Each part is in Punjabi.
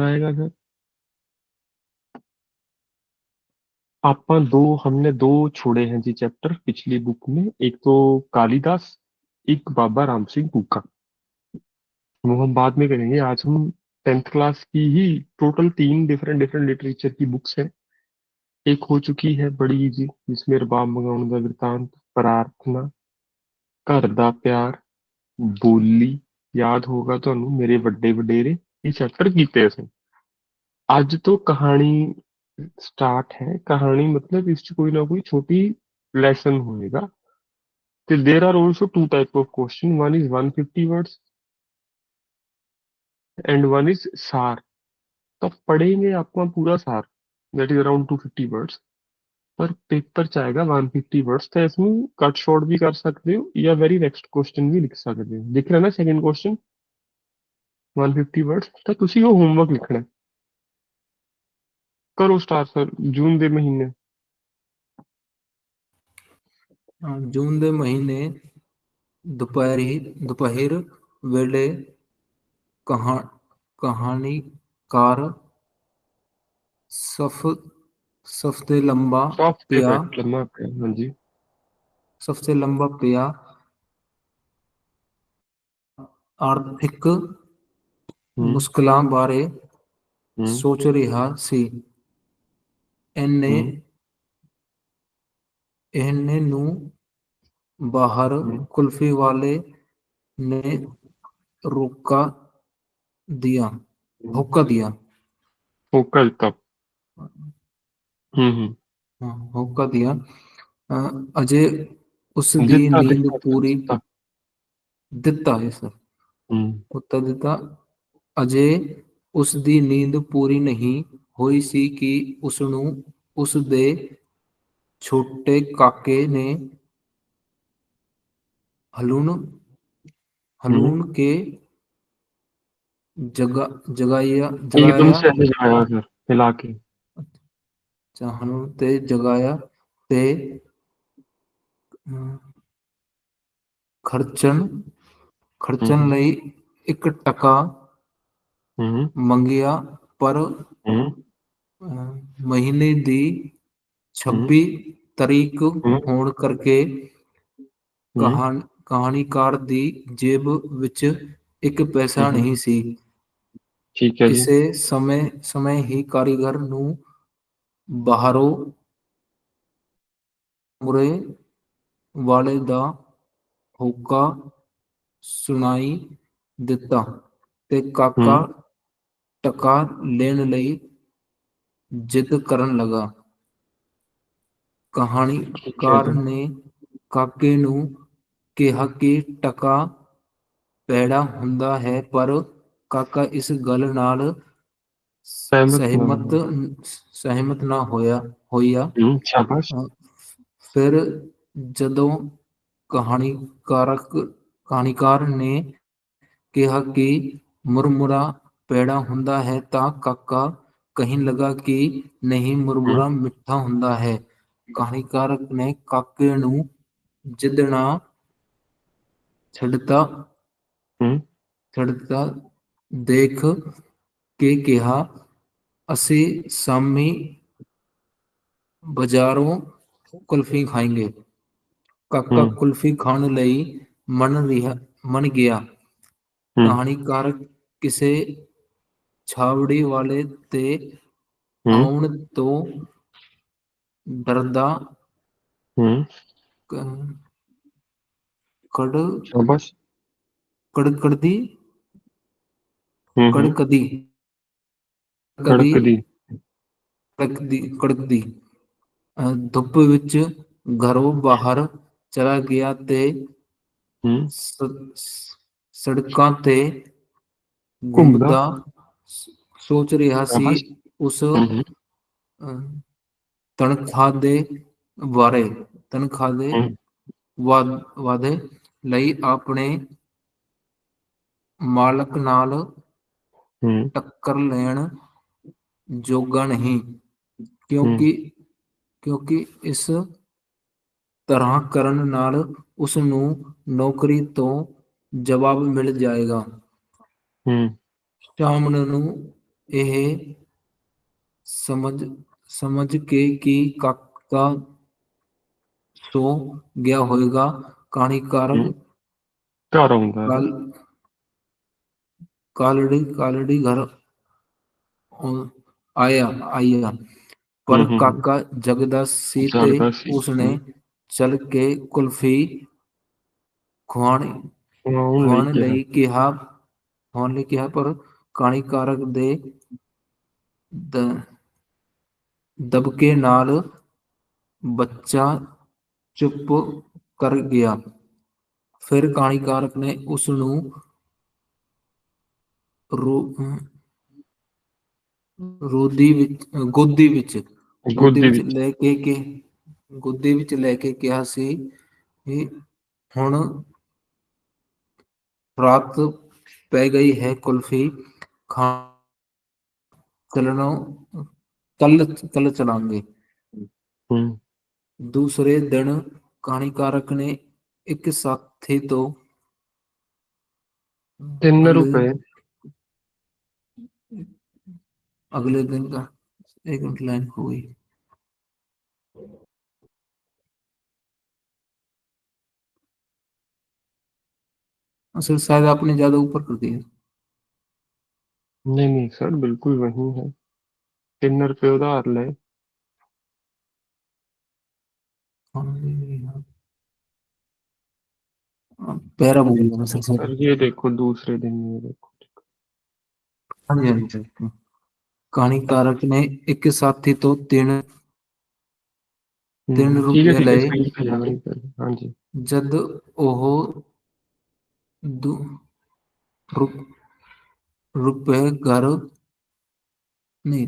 आएगा इधर आप दो, हमने दो छोड़े हैं जी चैप्टर पिछली बुक में। एक तो कालिदास, एक बाबा राम सिंह कुका वो हम बाद में करेंगे। आज हम टेंथ क्लास की ही टोटल तीन डिफरेंट डिफरेंट लिटरेचर की बुक्स हैं। एक हो चुकी है बड़ी जी, जिसमें रबाब मंगाउन का वृतांत, प्रार्थना, घर का प्यार, बोली। याद होगा तो मेरे वे वडेरे ਇਹ ਚੈਪਟਰ ਕੀਤੇ ਅਸੀਂ ਅੱਜ ਤੋਂ ਕਹਾਣੀ ਸਟਾਰਟ ਹੈ ਕਹਾਣੀ ਮਤਲਬ ਇਸ ਚ ਕੋਈ ਨਾ ਕੋਈ ਛੋਟੀ ਲੈਸਨ ਹੋਏਗਾ ਤੇ there are also two type of question one is 150 words and one is सार तो पढ़ेंगे आपको पूरा सार दैट इज अराउंड 250 वर्ड्स पर पेपर ਚ ਆਏਗਾ 150 वर्ड्स ਤਾਂ ਇਸ ਨੂੰ ਕੱਟ ਸ਼ਾਰਟ ਵੀ ਕਰ ਸਕਦੇ ਹੋ ਜਾਂ ਵੈਰੀ ਨੈਕਸਟ ਕੁਐਸਚਨ ਵੀ ਲਿਖ ਸਕਦੇ ਹੋ ਦਿਖ ਰਿਹਾ ਨਾ second question one fifty words तो तुम वो होमवर्क लिखना करो स्टार्ट सर जून दे महीने जून दे महीने दोपहर ही दोपहर वेले कहानी कार सफ सफ से लंबा पिया लंबा हाँ लंबा पिया आर्थिक ਹੂੰ, ਮੁਸ਼ਕਲਾਂ ਬਾਰੇ ਹੂੰ, ਸੋਚ ਰਿਹਾ ਸੀ ਇਹਨੇ ਹੂੰ, ਇਹਨੇ ਨੂੰ ਬਾਹਰ ਹੂੰ, ਕੁਲਫੀ ਵਾਲੇ ਨੇ ਰੋਕਾ ਦਿਆ ਹੋਕਾ ਦਿਆ ਹੋਕਾ ਦਿੱਤਾ ਹੂੰ ਹੂੰ ਹਾਂ, ਹੋਕਾ ਦਿਆ ਅ, ਅਜੇ ਉਸ ਦੀ ਅਜੇ ਉਸ ਦੀ ਨੀਂਦ ਪੂਰੀ ਨਹੀਂ ਹੋਈ ਸੀ ਕਿ ਉਸ ਨੂੰ ਉਸ ਦੇ ਛੋਟੇ ਕਾਕੇ ਨੇ ਹਲੂਣ ਹਲੂਣ ਕੇ ਜਗਾ ਜਗਾਇਆ ਜਗਾਇਆ। ਸਰ ਹਿਲਾ ਕੇ। ਚਾਹਨੂੰ ਤੇ ਜਗਾਇਆ ਤੇ ਖਰਚਣ ਖਰਚਣ ਲਈ 1 ਟਕਾ ਮੰਗਿਆ ਪਰ ਮਹੀਨੇ ਦੀ 26 ਤਰੀਕ ਹੋਣ ਕਰਕੇ ਕਹਾਣੀਕਾਰ ਦੀ ਜੇਬ ਵਿੱਚ ਇੱਕ ਪੈਸਾ ਨਹੀਂ ਸੀ। ਠੀਕ ਹੈ ਇਸੇ ਸਮੇਂ ਸਮੇਂ ਹੀ ਕਾਰੀਗਰ ਨੂੰ ਬਾਹਰੋਂ ਮੁਰੇ ਵਾਲੇ ਦਾ ਹੋਕਾ ਸੁਣਾਈ ਦਿੱਤਾ ਤੇ ਕਾਕਾ ਟਕਾ ਲੈਣ ਲਈ ਜਿੱਦ ਕਰਨ ਲਗਾ। ਕਹਾਣੀਕਾਰ ਨੇ ਕਾਕੇ ਨੂੰ ਕਿਹਾ ਕਿ ਟਕਾ ਪੈੜਾ ਹੁੰਦਾ ਹੈ ਪਰ ਕਾਕਾ ਇਸ ਗੱਲ ਨਾਲ ਸਹਿਮਤ ਸਹਿਮਤ ਨਾ ਹੋਇਆ ਹੋਇਆ। ਫਿਰ ਜਦੋਂ ਕਹਾਣੀ ਕਾਰਕ ਕਹਾਣੀਕਾਰ ਨੇ ਕਿਹਾ ਕਿ ਮੁਰਮੁਰਾ ਪੈੜਾ ਹੁੰਦਾ ਹੈ ਤਾਂ ਕਾਕਾ ਕਹਿਣ ਲਗਾ ਕਿ ਨਹੀਂ ਮੁਰਮੁਰਾ ਮਿੱਠਾ ਹੁੰਦਾ ਹੈ। ਕਹਾਣੀਕਾਰ ਨੇ ਕਾਕੇ ਨੂੰ ਜਿੱਦਣਾ ਛੱਡਤਾ। ਹੂੰ। ਛੱਡਤਾ। ਦੇਖ ਕੇ ਕਿਹਾ ਅਸੀਂ ਸਾਮੀ ਬਾਜ਼ਾਰੋਂ ਕੁਲਫੀ ਖਾਏਂਗੇ। ਕਾਕਾ ਕੁਲਫੀ ਖਾਣ ਲਈ ਮਨ ਰਿਹਾ ਮਨ ਗਿਆ। ਕਹਾਣੀਕਾਰ ਕਿਸੇ ਛਾਵੜੀ ਵਾਲੇ ਤੇ ਆਉਣ ਤੋਂ ਡਰਦਾ ਹੂੰ। ਕੜ ਕੜਕੜਦੀ ਧੁੱਪ ਵਿੱਚ ਘਰੋਂ ਬਾਹਰ ਚਲਾ ਗਿਆ ਤੇ ਸੜਕਾਂ ਤੇ ਘੁੰਮਦਾ। ਸੋਚ ਰਿਹਾ ਸੀ ਉਸ ਤਨਖਾਹ ਦੇ ਬਾਰੇ ਤਨਖਾਹ ਦੇ ਵਾਧੇ ਲਈ ਆਪਣੇ ਮਾਲਕ ਨਾਲ ਟੱਕਰ ਲੈਣ ਜੋਗਾ ਨਹੀਂ। ਕਿਉਂਕਿ ਕਿਉਂਕਿ ਇਸ ਤਰ੍ਹਾਂ ਕਰਨ ਨਾਲ ਉਸ ਨੂੰ ਨੌਕਰੀ ਤੋਂ ਜਵਾਬ ਮਿਲ ਜਾਏਗਾ। ਹੂੰ। ਸ਼ਾਮ ਨੂੰ ਇਹ ਸਮਝ ਸਮਝ ਕੇ ਕਿ ਕਾਕਾ ਸੋ ਗਿਆ ਹੋਵੇਗਾ ਕਹਾਣੀਕਾਰ। ਘਰ ਆਉਂਦਾ ਕਾਲੜੀ ਕਾਲੜੀ ਘਰ ਆਇਆ ਆਇਆ ਪਰ। ਕਾਕਾ ਜਗਦਾ ਸੀ ਤੇ ਉਸਨੇ। ਚਲ ਕੇ ਕੁਲਫੀ ਖਵਾਣ ਖਵਾਉਣ ਲਈ ਕਿਹਾ ਖਵਾਉਣ ਲਈ ਕਿਹਾ ਪਰ ਕਹਾਣੀਕਾਰਕ ਦੇ ਦ- ਦਬਕੇ ਨਾਲ ਬੱਚਾ ਚੁੱਪ ਕਰ ਗਿਆ। ਫਿਰ ਕਹਾਣੀਕਾਰਕ ਨੇ ਉਸ ਨੂੰ ਰੋ- ਰੋਦੀ ਵਿੱਚ ਗੋਦੀ ਵਿੱਚ ਗੋਦੀ ਵਿੱਚ ਲੈ ਕੇ ਕਿ ਗੋਦੀ ਵਿੱਚ ਲੈ ਕੇ ਕਿਹਾ ਸੀ ਕਿ ਹੁਣ ਰਾਤ ਪੈ ਗਈ ਹੈ ਕੁਲਫੀ। ਖਾ ਚੱਲਣਾ ਕੱਲ ਕੱਲ ਚਲਾਂਗੇ ਹਮ ਦੂਸਰੇ ਦਿਨ ਕਹਾਣੀਕਾਰਕ ਨੇ ਇੱਕ ਸਾਥੀ ਤੋਂ ਤਿੰਨ ਅਗਲੇ- ਰੁਪਏ अगले दिन का एक मिनट लाइन हो गई असल शायद आपने ज्यादा ऊपर कर दिया ਨਹੀਂ ਨਹੀਂ ਸਰ ਬਿਲਕੁਲ ਵਹੀ ਹੈ ਤਿੰਨ ਰੁਪਏ ਉਧਾਰ ਲਏ पैरा बोल दिया मैं सर से सर ये देखो दूसरे दिन ये देखो हाँ जी हाँ जी कहानीकारक ने एक साथी तो तीन ਤਿੰਨ हम्म, ठीक है ਰੁਪਏ ठीक है ਲਏ। सही किया, वही करें। हाँ जी ਜਦ ਉਹ ਦੁ- ਰੁ- ਰੁਪਏ ਘਰ ਨਹੀਂ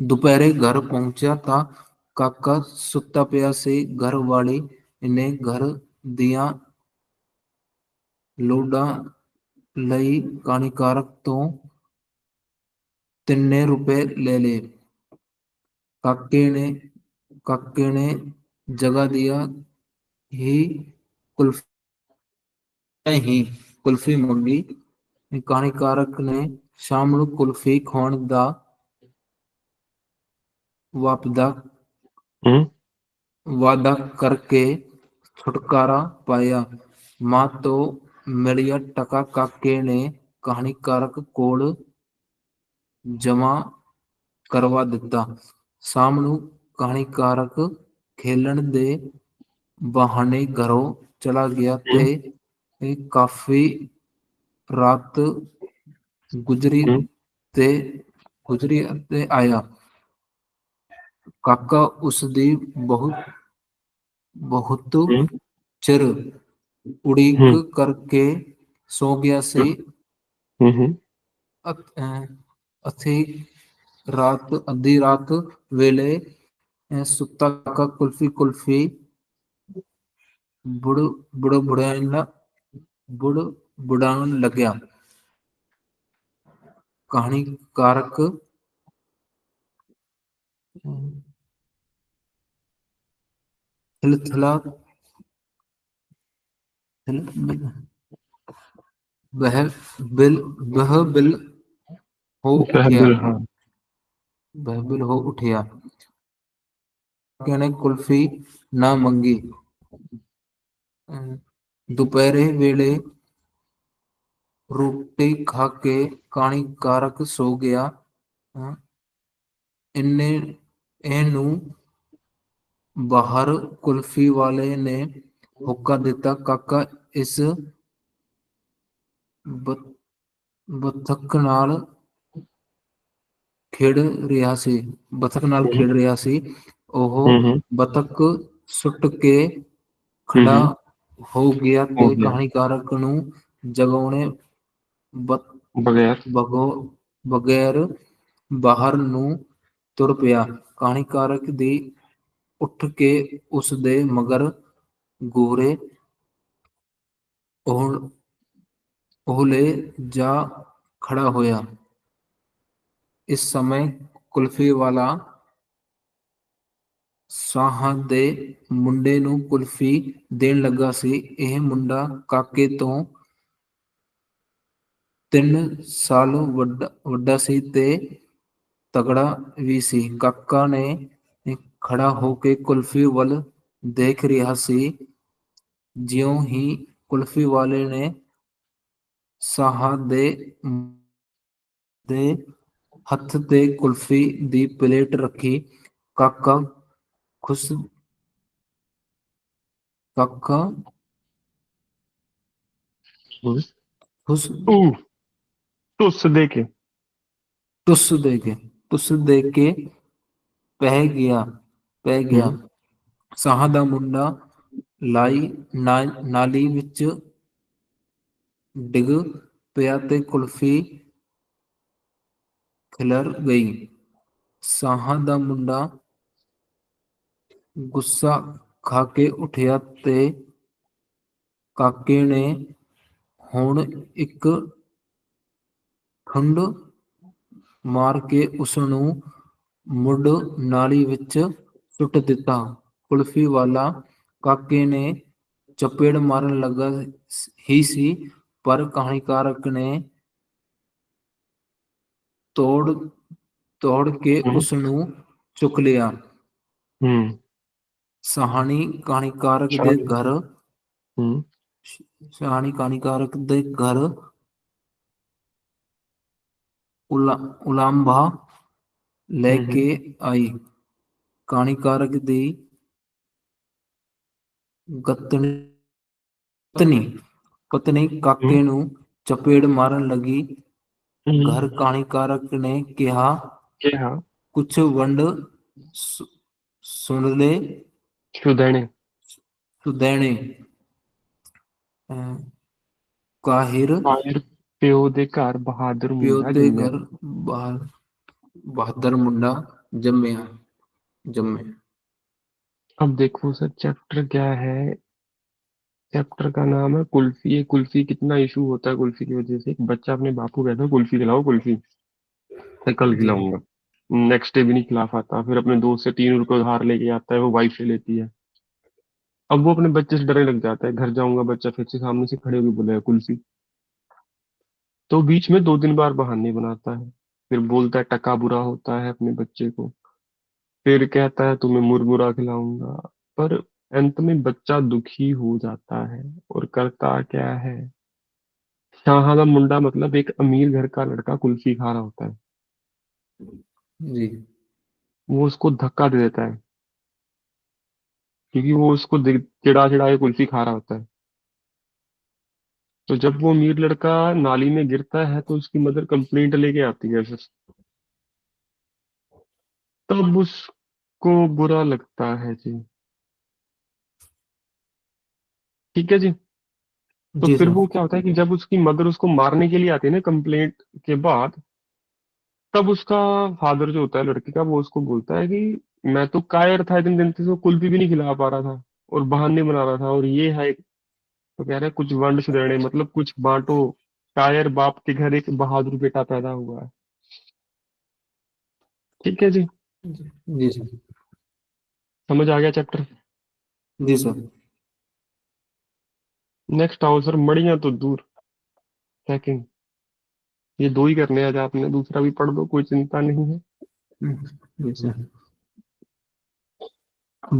ਦੁਪਹਿਰੇ ਘਰ ਪਹੁੰਚਿਆ ਤਾਂ ਕਾਕਾ ਸੁੱਤਾ ਪਿਆ ਸੀ ਘਰ ਵਾਲੀ ਨੇ ਘਰ ਦੀਆਂ ਲੋੜਾਂ ਲਈ ਕਹਾਣੀਕਾਰਕ ਤੋਂ ਤਿੰਨੇ ਰੁਪਏ ਲੈ ਲਏ ਕਾਕੇ ਨੇ ਕਾਕੇ ਨੇ ਜਗ੍ਹਾ ਦਿਆ ਹੀ ਕੁਲਫੀ ਹੀ ਕੁਲਫੀ ਮੰਗੀ ਕਹਾਣੀਕਾਰ ਨੇ ਸ਼ਾਮ ਨੂੰ ਕੁਲਫੀ ਖਾਣ ਦਾ ਵਾਪਦਾ ਵਾਦਾ ਕਰਕੇ ਛੁਟਕਾਰਾ ਪਾਇਆ। ਮਾਂ ਤੋਂ ਮਿਲਿਆ ਟਕਾ ਕਾਕੇ ਨੇ ਕਹਾਣੀਕਾਰਕ ਕੋਲ ਜਮਾ ਕਰਵਾ ਦਿੱਤਾ। ਸ਼ਾਮ ਨੂੰ ਕਹਾਣੀਕਾਰਕ ਖੇਲਣ ਦੇ ਬਹਾਨੇ ਘਰੋਂ ਚਲਾ ਗਿਆ ਤੇ ਕਾਫੀ ਰਾਤ ਗੁਜਰੀ ਤੇ ਗੁਜਰੀ ਅਤੇ ਆਇਆ। ਕਾਕਾ ਉਸ ਦੀ ਬਹੁਤ ਬਹੁਤ ਚਿਰ ਉਡੀਕ ਕਰਕੇ ਸੋ ਗਿਆ ਸੀ। ਹੂੰ ਹੂੰ। ਅਤੇ ਰਾਤ ਅੱਧੀ ਰਾਤ ਵੇਲੇ ਸੁੱਤਾ ਕਾਕਾ ਕੁਲਫੀ ਕੁਲਫੀ ਬੁੜ ਬੁੜ ਬੁੜੈਲਾ ਬੁੜ ਬੁੜਾਉਣ ਲੱਗਿਆ ਕਹਾਣੀਕਾਰਕ ਥਲਥਲਾ वह बिल वह बिल हो उठिया बिल, हाँ वह बिल हो उठिया कहने कुल्फी ना मंगी ਦੁਪਹਿਰੇ ਵੇਲੇ ਰੋਟੀ ਖਾ ਕੇ ਕਾਣੀ ਕਾਰਕ ਸੋ ਗਿਆ ਇੰਨੇ ਇਹਨੂੰ ਬਾਹਰ ਕੁਲਫੀ ਵਾਲੇ ਨੇ ਹੁੱਕਾ ਦਿੱਤਾ ਕਾਕਾ ਇਸ ਬਤਕ ਨਾਲ ਖੇਡ ਰਿਹਾ ਸੀ। ਬਤਕ ਨਾਲ ਖੇਡ ਰਿਹਾ ਸੀ। ਉਹ ਬਤਕ ਸੁੱਟ ਕੇ ਖੜਾ ਹੋ ਗਿਆ ਤੇ ਕਹਾਣੀਕਾਰਕ ਨੂੰ ਜਗਾਉਣੇ ਬਗੈਰ। ਬਗੋ ਬਗੈਰ ਬਾਹਰ ਨੂੰ ਤੁਰ ਪਿਆ। ਕਹਾਣੀਕਾਰਕ ਦੀ ਉੱਠ ਕੇ ਉਸ ਦੇ ਮਗਰ ਗੋਰੇ ਉਹ ਉਹਲੇ ਜਾ ਖੜਾ ਹੋਇਆ। ਇਸ ਸਮੇਂ ਕੁਲਫੀ ਵਾਲਾ ਸਾਹਾਂ ਦੇ ਮੁੰਡੇ ਨੂੰ ਕੁਲਫੀ ਦੇਣ ਲੱਗਾ ਸੀ। ਇਹ ਮੁੰਡਾ ਕਾਕੇ ਤੋਂ ਤਿੰਨ ਸਾਲ ਵੱਡਾ ਵੱਡਾ ਸੀ ਤੇ ਤਗੜਾ ਵੀ ਸੀ। ਕਾਕਾ ਨੇ ਖੜਾ ਹੋ ਕੇ ਕੁਲਫੀ ਵੱਲ ਦੇਖ ਰਿਹਾ ਸੀ। ਜਿਉਂ ਹੀ ਕੁਲਫੀ ਵਾਲੇ ਨੇ ਸਾਹਾ ਦੇ ਦੇ ਹੱਥ ਤੇ ਕੁਲਫੀ ਦੀ ਪਲੇਟ ਰੱਖੀ। ਕਾਕਾ ਖੁਸ਼ ਕਾਕਾ ਖੁਸ਼ ਊ। ਟੁੱਸ ਦੇ ਕੇ। ਟੁੱਸ ਦੇ ਕੇ ਟੁੱਸ ਦੇ ਕੇ ਪੈ ਗਿਆ ਪੈ ਗਿਆ। ਸਾਹ ਦਾ ਮੁੰਡਾ ਲਾਈ ਨਾਲੀ ਵਿੱਚ ਡਿੱਗ ਪਿਆ ਤੇ ਕੁਲਫੀ ਖਿਲਰ ਗਈ। ਸਾਹ ਦਾ ਮੁੰਡਾ ਗੁੱਸਾ ਖਾ ਕੇ ਉੱਠਿਆ ਤੇ ਕਾਕੇ ਨੇ ਹੁਣ ਇੱਕ ਠੁੰਡ ਮਾਰ ਕੇ ਉਸ ਨੂੰ ਮੁੱਢ ਨਾਲੀ ਵਿੱਚ ਸੁੱਟ ਦਿੱਤਾ ਕੁਲਫੀ ਵਾਲਾ ਕਾਕੇ ਨੇ ਚਪੇੜ ਮਾਰਨ ਲੱਗਾ ਹੀ ਸੀ ਪਰ ਕਹਾਣੀਕਾਰਕ ਨੇ ਤੋੜ ਤੋੜ ਕੇ। ਉਸ ਨੂੰ ਚੁੱਕ ਲਿਆ ਹੂੰ ਸਹਾਣੀ ਕਹਾਣੀਕਾਰਕ ਦੇ। ਘਰ ਹੂੰ ਸਹਾਣੀ ਕਹਾਣੀਕਾਰਕ ਦੇ ਘਰ ਉਲਾਂਭਾ ਲੈ। ਕੇ ਆਈ। ਕਹਾਣੀਕਾਰਕ ਦੀ ਗਤਨੀ ਪਤਨੀ ਕਾਕੇ ਨੂੰ ਚਪੇੜ ਮਾਰਨ ਲੱਗੀ। ਘਰ ਕਹਾਣੀਕਾਰਕ ਨੇ ਕਿਹਾ ਕਿਹਾ। ਕੁਛ ਵੰਡ ਸੁਣ ਲੈ ਸ਼ੁਦੈਣੇ। ਸੁਦੈਣੇ। ਕਾਹਿਰ ਪਿਓ ਦੇ ਘਰ ਬਹਾਦਰ ਪਿਓ ਮੁੰਡਾ ਦੇ ਜੰਮਿਆ ਘਰ ਬਾਹਰ ਬਹਾਦਰ ਮੁੰਡਾ ਜੰਮਿਆ ਜੰਮੇ अब देखो सर चैप्टर क्या है चैप्टर का नाम है कुल्फी ये कुल्फी कितना इशू होता है कुल्फी की वजह से एक बच्चा अपने बाप को कहता है कुल्फी खिलाओ कुल्फी मैं कल जी। खिलाऊंगा नेक्स्ट डे भी नहीं खिला पाता फिर अपने दोस्त से तीन रुपए उधार लेके आता है वो वाइफ से लेती है अब वो अपने बच्चे से डरने लग जाता है घर जाऊंगा बच्चा फिर से सामने से खड़े होकर बोलेगा कुल्फी तो बीच में दो दिन बार बहाने बनाता है। फिर बोलता है टका बुरा होता है अपने बच्चे को। फिर कहता है तुम्हें मुरमुरा खिलाऊँगा। पर अंत में बच्चा दुखी हो जाता है और करता क्या है? शाह का मुंडा मतलब एक अमीर घर का लड़का कुल्फी खा रहा होता है। जी। वो उसको धक्का दे देता है। क्योंकि वो उसको चिड़ा चिढ़ा के कुल्फी खा रहा होता है। तो जब वो अमीर लड़का नाली में गिरता है तो उसकी मदर कंप्लेंट लेके आती है फिर तब उसको बुरा लगता है जी। ठीक है जी? तो जी फिर वो क्या होता है कि जब उसकी मदर उसको मारने के लिए आती है ना कंप्लेंट के बाद तब उसका फादर जो होता है लड़के का वो उसको बोलता है कि मैं तो कायर था इतने दिन से कुल्फी भी नहीं खिला पा रहा था और बहाने बना रहा था और ये है तो कह रहे कुछ वंड सुधरणे मतलब कुछ बांटो टायर बाप के घर एक बहादुर बेटा पैदा हुआ है। ठीक है जी? जी सर समझ आ गया चैप्टर जी सर नेक्स्ट आओ सर मड़ियाँ तो दूर। सेकंड ये दो ही करने आज आपने दूसरा भी पढ़ दो कोई चिंता नहीं है। जी सर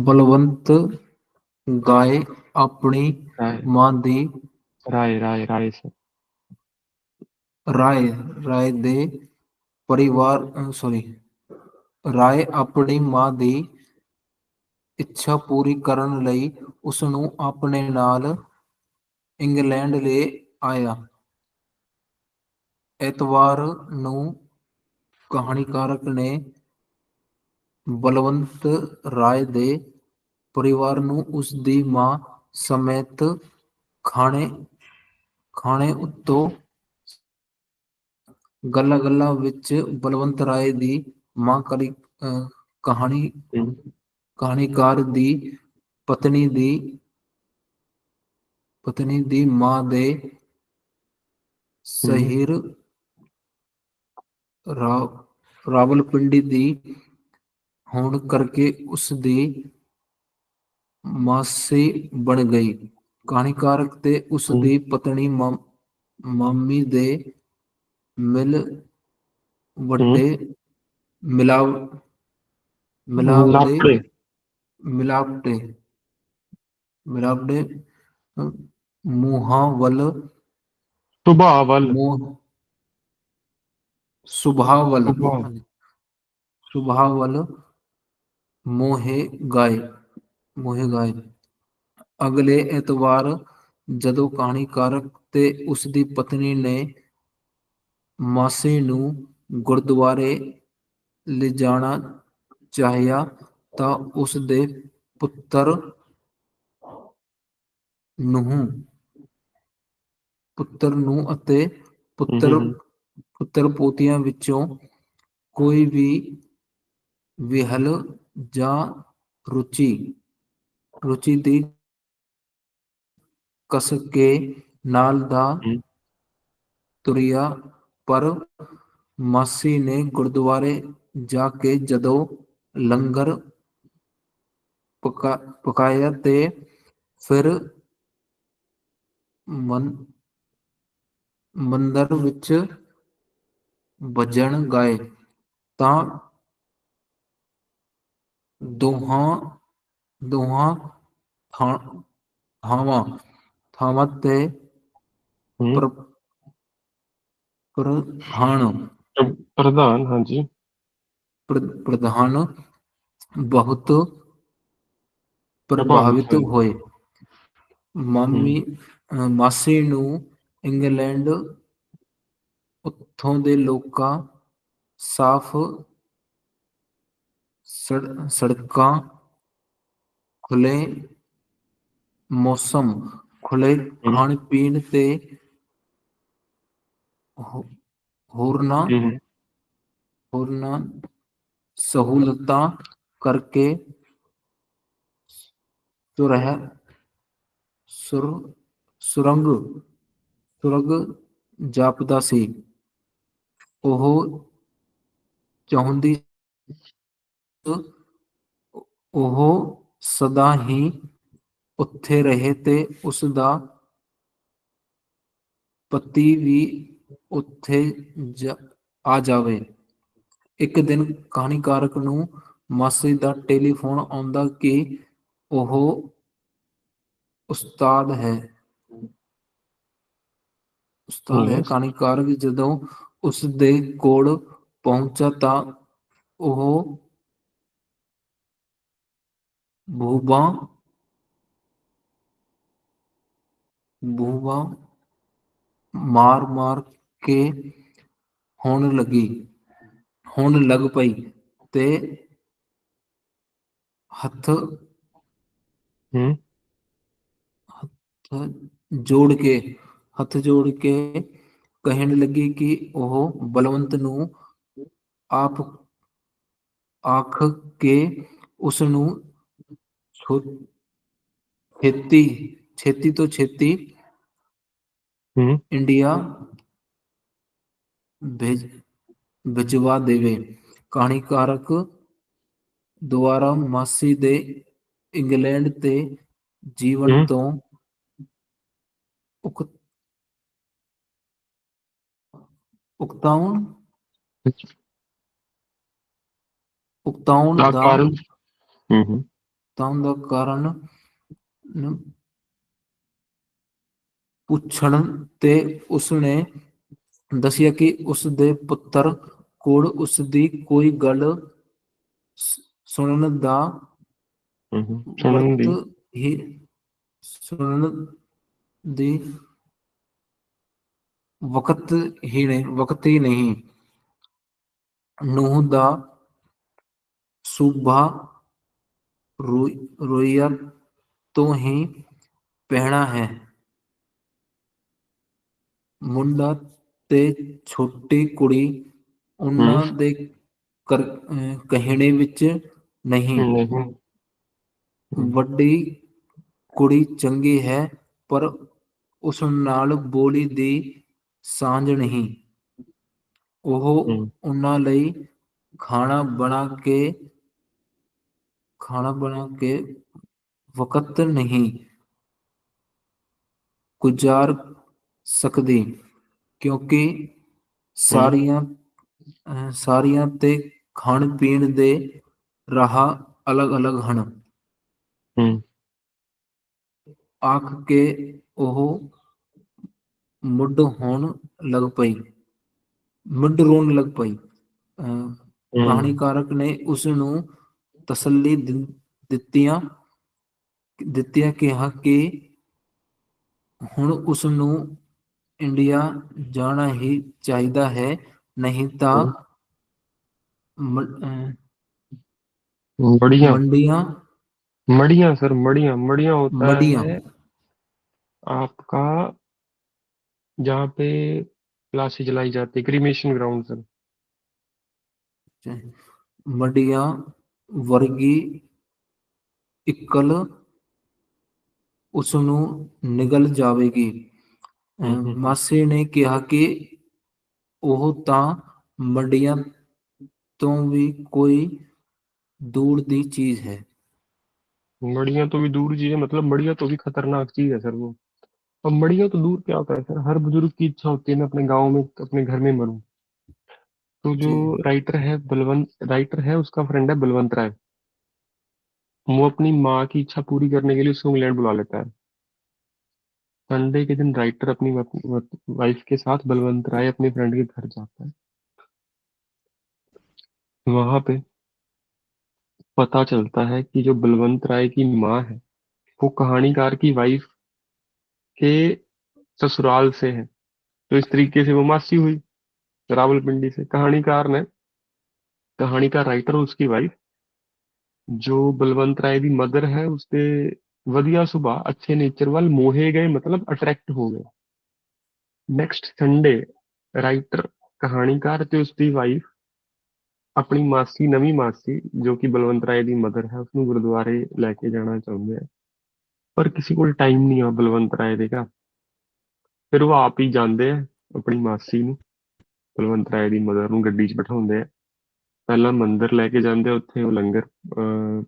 बलवंत ਗਾਏ ਆਪਣੀ ਮਾਂ ਦੀ ਰਾਏ ਰਾਏ ਰਾਏ ਰਾਏ ਰਾਏ ਦੇ ਪਰਿਵਾਰ ਸੌਰੀ ਰਾਏ ਆਪਣੀ ਮਾਂ ਦੀ ਇੱਛਾ ਪੂਰੀ ਕਰਨ ਲਈ ਉਸ ਨੂੰ ਆਪਣੇ ਨਾਲ ਇੰਗਲੈਂਡ ਲੈ ਆਇਆ। ਐਤਵਾਰ ਨੂੰ ਕਹਾਣੀਕਾਰਕ ਨੇ ਬਲਵੰਤ ਰਾਏ ਦੇ ਪਰਿਵਾਰ ਨੂੰ ਉਸ ਦੀ ਮਾਂ ਸਮੇਤ ਖਾਣੇ ਖਾਣੇ ਉੱਤੋਂ ਗੱਲਾਂ ਗੱਲਾਂ ਵਿੱਚ ਬਲਵੰਤ ਰਾਏ ਦੀ ਮਾਂ ਕਲੀ ਕਹਾਣੀ, ਕਹਾਣੀਕਾਰ ਦੀ ਪਤਨੀ ਦੀ ਪਤਨੀ ਦੀ ਮਾਂ ਦੇ ਸਹਿਰ ਰਾਵਲਪਿੰਡੀ ਦੀ ਹੋਣ ਕਰਕੇ ਉਸ ਦੀ ਮਾਸੀ ਬਣ ਗਈ। ਕਹਾਣੀਕਾਰਕ ਤੇ ਉਸ ਦੀ ਪਤਨੀ ਮਾਮੀ ਦੇ ਮਿਲ ਵੱਡੇ ਮਿਲਾਵ ਮਿਲਾਵਟੇ। ਮਿਲਾਵੜੇ ਅਹ, ਮੂੰਹਾਂ ਵੱਲ। ਸੁਭਾਅ ਵੱਲ। ਸੁਭਾਅ ਵੱਲ। ਸੁਭਾਅ ਵੱਲ ਮੋਹੇ ਗਾਏ। ਮੋਹੇ ਗਾਏ ਅਗਲੇ ਐਤਵਾਰ ਜਦੋਂ ਕਹਾਣੀਕਾਰਕ ਤੇ ਉਸ ਦੀ ਪਤਨੀ ਨੇ ਮਾਸੀ ਨੂੰ ਗੁਰਦੁਆਰੇ ਲਿਜਾਣਾ ਚਾਹਿਆ ਤਾਂ ਉਸ ਦੇ ਪੁੱਤਰ ਨੂੰ ਪੁੱਤਰ ਨੂੰ ਅਤੇ ਪੁੱਤਰ ਪੁੱਤਰ ਪੋਤੀਆਂ ਵਿੱਚੋਂ ਕੋਈ ਵੀ ਵਿਹਲ ਜਾਂ ਰੁਚੀ ਰੁਚੀ ਦੀ ਕਸ ਕੇ ਨਾਲ ਦਾ ਤੁਰਿਆ ਪਰ ਮਾਸੀ ਨੇ ਗੁਰਦੁਆਰੇ ਜਾ ਕੇ ਜਦੋਂ ਲੰਗਰ ਪਕਾ ਪਕਾਇਆ ਤੇ ਫਿਰ ਮਨ ਮੰਦਰ ਵਿੱਚ ਭਜਨ ਗਾਏ ਤਾਂ ਦੋਹਾਂ ਦੋਹਾਂ ਥਾਵਾਂ ਥਾਵਾਂ ਤੇ ਪ੍ਰਧਾਨ ਪ੍ਰ- ਪ੍ਰਧਾਨ। ਹਾਂਜੀ। ਪ੍ਰ- ਪ੍ਰਧਾਨ ਬਹੁਤ ਪ੍ਰਭਾਵਿਤ ਹੋਏ। ਮਾਮੀ ਮਾਸੀ ਨੂੰ ਇੰਗਲੈਂਡ ਉੱਥੋਂ ਦੇ ਲੋਕਾਂ ਸਾਫ਼ ਸੜ- ਸੜਕਾਂ ਖੁੱਲੇ ਮੌਸਮ ਖੁੱਲੇ ਖਾਣ ਪੀਣ ਤੇ ਹੋਰਨਾਂ ਹੋਰਨਾਂ ਸਹੂਲਤਾਂ ਕਰਕੇ ਸੁਰਹ ਸੁਰ ਸੁਰੰਗ ਸੁਰਗ ਜਾਪਦਾ ਸੀ। ਉਹ ਚਾਹੁੰਦੀ ਉਹ ਸਦਾ ਹੀ ਉੱਥੇ ਰਹੇ ਤੇ ਉਸ ਦਾ ਪਤੀ ਵੀ ਉੱਥੇ ਆ ਜਾਵੇ। ਇੱਕ ਦਿਨ ਕਹਾਣੀਕਾਰਕ ਨੂੰ ਮਾਸੀ ਦਾ ਟੈਲੀਫੋਨ ਆਉਂਦਾ ਕਿ ਉਹ ਉਸਤਾਦ ਹੈ। ਉਸਤਾਦ ਹੈ। Yes. ਕਹਾਣੀਕਾਰਕ ਜਦੋਂ ਉਸ ਦੇ ਕੋਲ ਪਹੁੰਚਾ ਤਾਂ ਉਹ ਬੂਬਾ ਬੂਬਾ ਮਾਰ ਮਾਰ ਕੇ ਹੋਣ ਲੱਗੀ ਹੋਣ ਲੱਗ ਪਈ ਤੇ ਹੱਥ ਹੂੰ। ਹੱਥ ਜੋੜ ਕੇ ਹੱਥ ਜੋੜ ਕੇ ਕਹਿਣ ਲੱਗੀ ਕਿ ਉਹ ਬਲਵੰਤ ਨੂੰ ਆਪ ਆਖ ਕੇ ਉਸ ਨੂੰ ਛੋ- ਛੇਤੀ ਤੋਂ ਛੇਤੀ ਹੂੰ। ਇੰਡੀਆ ਭੇਜ ਭਿਜਵਾ ਦੇਵੇ। ਕਹਾਣੀਕਾਰਕ ਦੁਆਰਾ ਮਾਸੀ ਦੇ ਇੰਗਲੈਂਡ ਤੇ ਜੀਵਨ। ਤੋਂ ਉਕ ਉਕਤਾਉਣ ਉਕਤਾਉਣ ਦਾ ਕਾਰਨ ਹੂੰ ਹੂੰ। ਉਕਤਾਉਣ ਦਾ ਕਾਰਨ ਪੁੱਛਣ ਤੇ ਉਸਨੇ ਦੱਸਿਆ ਕਿ ਉਸ ਦੇ ਪੁੱਤਰ ਕੋਲ ਉਸ ਦੀ ਕੋਈ ਗੱਲ ਸੁਣਨ ਦਾ ਸੁਣਨ ਦੀ। ਵਕਤ ਹੀ ਸੁਣਨ ਦੀ ਵਕਤ ਹੀ ਨਹੀਂ ਵਕਤ ਹੀ ਨਹੀਂ। ਨੂੰਹ ਦਾ ਸੁਭਾ ਰੋਈਆ ਤੋਂ ਹੀ ਪਹਿਣਾ ਹੈ। ਮੁੰਡਾ ਤੇ ਛੋਟੀ ਕੁੜੀ ਉਹਨਾਂ ਦੇ ਕਹਿਣੇ ਵਿੱਚ ਨਹੀਂ। ਵੱਡੀ ਕੁੜੀ ਚੰਗੀ ਹੈ ਪਰ ਉਸ ਨਾਲ ਬੋਲੀ ਦੀ ਸਾਂਝ ਨਹੀਂ। ਉਹ। ਉਹਨਾਂ ਲਈ ਖਾਣਾ ਬਣਾ ਕੇ ਖਾਣਾ ਬਣਾ ਕੇ ਵਕਤ ਨਹੀਂ ਗੁਜ਼ਾਰ ਸਕਦੀ ਕਿਉਂਕਿ ਸਾਰੀਆਂ ਸਾਰੀਆਂ ਤੇ ਖਾਣ ਪੀਣ ਦੇ ਰਾਹ ਅਲੱਗ-ਅਲੱਗ ਹਨ ਹੂੰ ਆਖ ਕੇ ਉਹ ਮੁੱਢ ਹੋਣ ਲੱਗ ਪਈ ਮੁੱਢ ਰੋਣ ਲੱਗ ਪਈ ਕਹਾਣੀਕਾਰਕ ਨੇ ਉਸ ਨੂੰ ਤਸੱਲੀ ਦਿ- ਦਿੱਤੀਆਂ ਦਿੱਤੀਆਂ ਕਿਹਾ ਕਿ ਹੁਣ ਉਸ ਨੂੰ ਇੰਡੀਆ ਜਾਣਾ ਹੀ ਚਾਹੀਦਾ ਹੈ ਨਹੀਂ ਤਾਂ ਮ- ਅਹ बढ़िया ਮੰਡੀਆਂ मड़िया सर मड़िया मड़िया होता मड़िया। है आपका जहाँ पे लाशें जलाई जाती है क्रीमेशन ग्राउंड सर ਮੰਡੀਆਂ ਵਰਗੀ ਇਕਲ ਉਸ ਨੂੰ ਨਿਗਲ ਜਾਵੇਗੀ ਅਹ ਹਮ ਹਮ। ਮਾਸੀ ਨੇ ਕਿਹਾ ਕਿ ਉਹ ਤਾਂ ਮੰਡੀਆਂ ਤੋਂ ਵੀ ਕੋਈ ਦੂਰ ਦੀ ਚੀਜ਼ ਹੈ मड़िया तो भी दूर चीज है मतलब मड़िया तो भी खतरनाक चीज है सर वो अब मड़िया तो दूर क्या होता है सर हर बुजुर्ग की इच्छा होती है मैं अपने गांव में अपने घर में मरूं तो जो राइटर है बलवंत राइटर है उसका फ्रेंड है बलवंत राय। वो अपनी माँ की इच्छा पूरी करने के लिए उसको इंग्लैंड बुला लेता है। संडे के दिन राइटर अपनी वाइफ के साथ बलवंत राय अपने फ्रेंड के घर जाता है। वहाँ पे पता चलता है कि जो बलवंत राय की माँ है वो कहानीकार की वाइफ के ससुराल से है। तो इस तरीके से वो मासी हुई। रावलपिंडी से कहानीकार ने कहानीकार राइटर उसकी वाइफ जो बलवंत राय ਦੀ ਮਦਰ ਹੈ ਉਸਦੇ ਵਧੀਆ ਸੁਭਾਅ ਅੱਛੇ ਨੇਚਰ ਵੱਲ ਮੋਹੇ ਗਏ ਮਤਲਬ ਅਟਰੈਕਟ ਹੋ ਗਏ ਨੈਕਸਟ ਸੰਡੇ ਰਾਈਟਰ ਕਹਾਣੀਕਾਰ ਤੇ ਉਸਦੀ ਵਾਈਫ ਆਪਣੀ ਮਾਸੀ ਨਵੀਂ ਮਾਸੀ ਜੋ ਕਿ ਬਲਵੰਤ ਰਾਏ ਦੀ ਮਦਰ ਹੈ ਉਸਨੂੰ ਗੁਰਦੁਆਰੇ ਲੈ ਕੇ ਜਾਣਾ ਚਾਹੁੰਦੇ ਆ ਪਰ ਕਿਸੇ ਕੋਲ ਟਾਈਮ ਨਹੀਂ ਆ ਬਲਵੰਤ ਰਾਏ ਦੇ ਘਰ ਫਿਰ ਉਹ ਆਪ ਹੀ ਜਾਂਦੇ ਆ ਆਪਣੀ ਮਾਸੀ ਨੂੰ ਬਲਵੰਤ ਰਾਏ ਦੀ ਮਦਰ ਨੂੰ ਗੱਡੀ 'ਚ ਬਿਠਾਉਂਦੇ ਆ। ਪਹਿਲਾਂ ਮੰਦਿਰ ਲੈ ਕੇ ਜਾਂਦੇ ਉੱਥੇ ਉਹ ਲੰਗਰ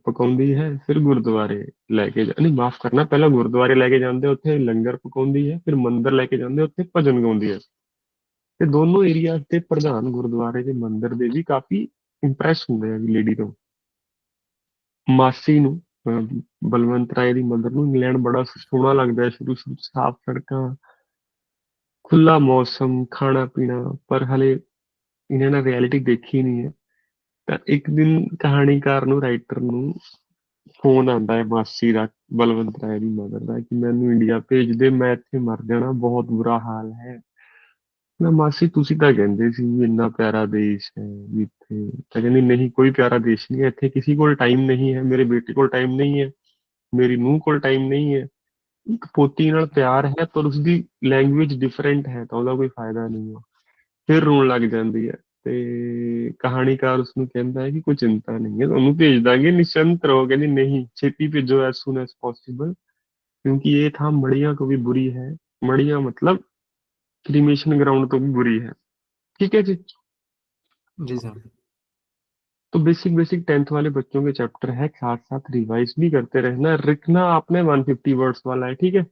ਪਕਾਉਂਦੀ ਹੈ, ਫਿਰ ਗੁਰਦੁਆਰੇ ਲੈ ਕੇ ਨਹੀਂ, ਮਾਫ ਕਰਨਾ, ਪਹਿਲਾਂ ਗੁਰਦੁਆਰੇ ਲੈ ਕੇ ਜਾਂਦੇ ਉੱਥੇ ਲੰਗਰ ਪਕਾਉਂਦੀ ਹੈ, ਫਿਰ ਮੰਦਿਰ ਲੈ ਕੇ ਜਾਂਦੇ ਉੱਥੇ ਭਜਨ ਗਾਉਂਦੀ ਹੈ। ਤੇ ਦੋਨੋਂ ਏਰੀਆ ਦੇ ਪ੍ਰਧਾਨ ਗੁਰਦੁਆਰੇ ਦੇ ਮੰਦਿਰ ਦੇ ਵੀ ਕਾਫੀ ਇੰਪ੍ਰੈਸ ਹੁੰਦੇ ਆ ਵੀ ਲੇਡੀ ਤੋਂ। ਮਾਸੀ ਨੂੰ ਬਲਵੰਤ ਰਾਏ ਦੀ ਮਦਰ ਨੂੰ ਇੰਗਲੈਂਡ ਬੜਾ ਸੋਹਣਾ ਲੱਗਦਾ ਹੈ ਸ਼ੁਰੂ ਸ਼ੁਰੂ ਸਾਫ਼ ਸੜਕਾਂ ਖੁੱਲਾ ਮੌਸਮ, ਖਾਣਾ ਪੀਣਾ, ਪਰ ਹਲੇ ਇਹਨਾਂ ਨੇ ਰਿਐਲਿਟੀ ਦੇਖੀ ਨਹੀਂ ਹੈ। ਤਾਂ ਇੱਕ ਦਿਨ ਕਹਾਣੀਕਾਰ ਨੂੰ ਰਾਈਟਰ ਨੂੰ ਫੋਨ ਆਉਂਦਾ ਹੈ ਮਾਸੀ ਦਾ, ਬਲਵੰਤ ਰਾਏ ਦੀ ਮਦਰ ਦਾ, ਕਿ ਮੈਨੂੰ ਇੰਡੀਆ ਭੇਜ ਦੇ, ਮੈਂ ਇੱਥੇ ਮਰ ਜਾਣਾ, ਬਹੁਤ ਬੁਰਾ ਹਾਲ ਹੈ। ਮੈਂ ਮਾਸੀ, ਤੁਸੀਂ ਤਾਂ ਕਹਿੰਦੇ ਸੀ ਵੀ ਇੰਨਾ ਪਿਆਰਾ ਦੇਸ਼ ਹੈ ਵੀ ਇੱਥੇ। ਤਾਂ ਕਹਿੰਦੀ, ਨਹੀਂ, ਕੋਈ ਪਿਆਰਾ ਦੇਸ਼ ਨਹੀਂ ਹੈ, ਇੱਥੇ ਕਿਸੇ ਕੋਲ ਟਾਈਮ ਨਹੀਂ ਹੈ, ਮੇਰੇ ਬੇਟੇ ਕੋਲ ਟਾਈਮ ਨਹੀਂ ਹੈ, ਮੇਰੀ ਨੂੰਹ ਕੋਲ ਟਾਈਮ ਨਹੀਂ ਹੈ। ਪੋਤੀ ਨਾਲ ਪਿਆਰ ਹੈ, ਪਰ ਉਸਦੀ ਲੈਂਗੁਏਜ ਡਿਫਰੈਂਟ ਹੈ, ਤਾਂ ਉਹਦਾ ਕੋਈ ਫਾਇਦਾ ਨਹੀਂ ਹੈ। ਫਿਰ ਰੋਣ ਲੱਗ ਜਾਂਦੀ ਹੈ ਤੇ ਕਹਾਣੀਕਾਰ ਉਸ ਨੂੰ ਕਹਿੰਦਾ ਹੈ ਕਿ ਕੋਈ ਚਿੰਤਾ ਨਹੀਂ ਹੈ ਤੁਹਾਨੂੰ ਭੇਜ ਦਾਂਗੇ, ਨਿਸ਼ੰਤ ਰਹੋ, ਕਹਿੰਦੀ ਨਹੀਂ, ਛੇਤੀ ਭੇਜੋ ਐਸ ਸੂਨ ਐਸ ਪੋਸੀਬਲ ਕਿਉਂਕਿ ਇਹ ਥਾਂ ਮੜੀਆਂ ਕੋ ਵੀ ਬੁਰੀ ਹੈ। ਮੜੀਆਂ ਮਤਲਬ ਕ੍ਰੀਮੇਸ਼ਨ ਗਰਾਊਂਡ ਤੋਂ ਵੀ ਬੁਰੀ ਹੈ। ਠੀਕ ਹੈ ਜੀ? ਜੀ ਸਰ। तो बेसिक बेसिक टेंथ वाले बच्चों के चैप्टर है साथ साथ रिवाइज भी करते रहना। लिखना आपने 150 वर्ड्स वाला है ठीक है?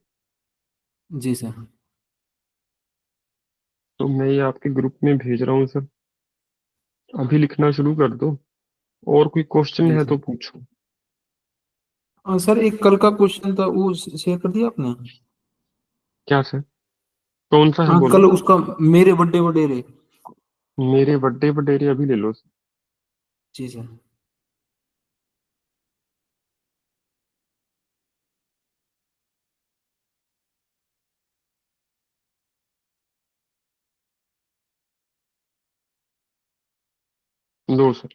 जी सर। तो मैं ये आपके ग्रुप में भेज रहा हूँ सर। अभी लिखना शुरू कर दो। और कोई क्वेश्चन है तो पूछो। हाँ, सर एक कल का क्वेश्चन था वो शेयर कर दिया आपने? क्या सर? कौन सा है हाँ बोलो। कल उसका मेरे बर्थडे वडेरे मेरे बड्डे बडेरे अभी ले लो जी सर लो सर।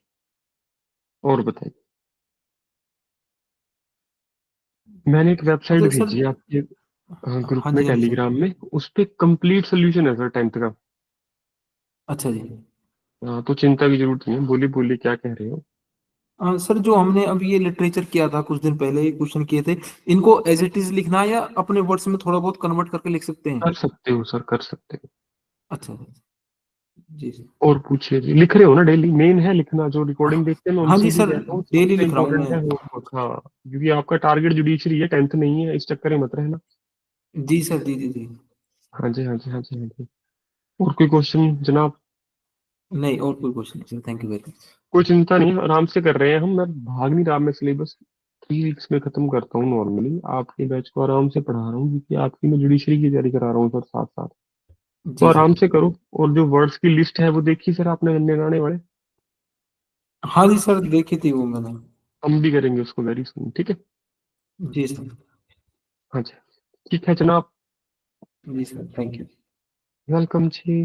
और बताइए। मैंने एक वेबसाइट तो भेजी है आपके ग्रुप हाँ में हाँ जी, सर। टेलीग्राम में उस पर कंप्लीट सोल्यूशन है सर टेंथ का। अच्छा जी। हाँ, तो चिंता की ज़रूरत नहीं है। बोली बोली क्या कह रहे हो? हाँ, सर जो हमने अभी ये लिटरेचर किया था कुछ दिन पहले क्वेश्चन किए थे इनको एज इट इज़ लिखना है या अपने वर्ड्स में थोड़ा बहुत कन्वर्ट करके लिख सकते हैं? कर सकते हो सर कर सकते हो। अच्छा जी सर और पूछिए जी लिख रहे हो ना डेली मेन है लिखना जो रिकॉर्डिंग देखते हैं हाँ जी सर, हूँ, सबसे लिख रहा हूँ। हाँ क्योंकि आपका टारगेट जुडिशरी है टेंथ नहीं है इस चक्कर में मत रहना। जी सर जी जी जी। हाँ जी हाँ जी हाँ जी हाँ जी। और कोई क्वेश्चन जनाब? नहीं और कोई क्वेश्चन नहीं थैंक यू वेरी मच कोई चिंता नहीं आराम से कर रहे हैं हम। मैं भाग नहीं रहा मैं सिलेबस थ्री वीक्स में खत्म करता हूँ नॉर्मली आपके बैच को आराम से पढ़ा रहा हूँ क्योंकि आपकी मैं जुडिशरी की तैयारी करा रहा हूँ सर साथ साथ तो आराम से करो और जो वर्ड्स की लिस्ट है वो देखी सर आपने गन्ने गाने वाले? हाँ जी सर देखी थी वो मैंने। हम भी करेंगे उसको वेरी सुन ठीक है? जी सर हाँ जी। ठीक है जनाब। जी sir thank you welcome ji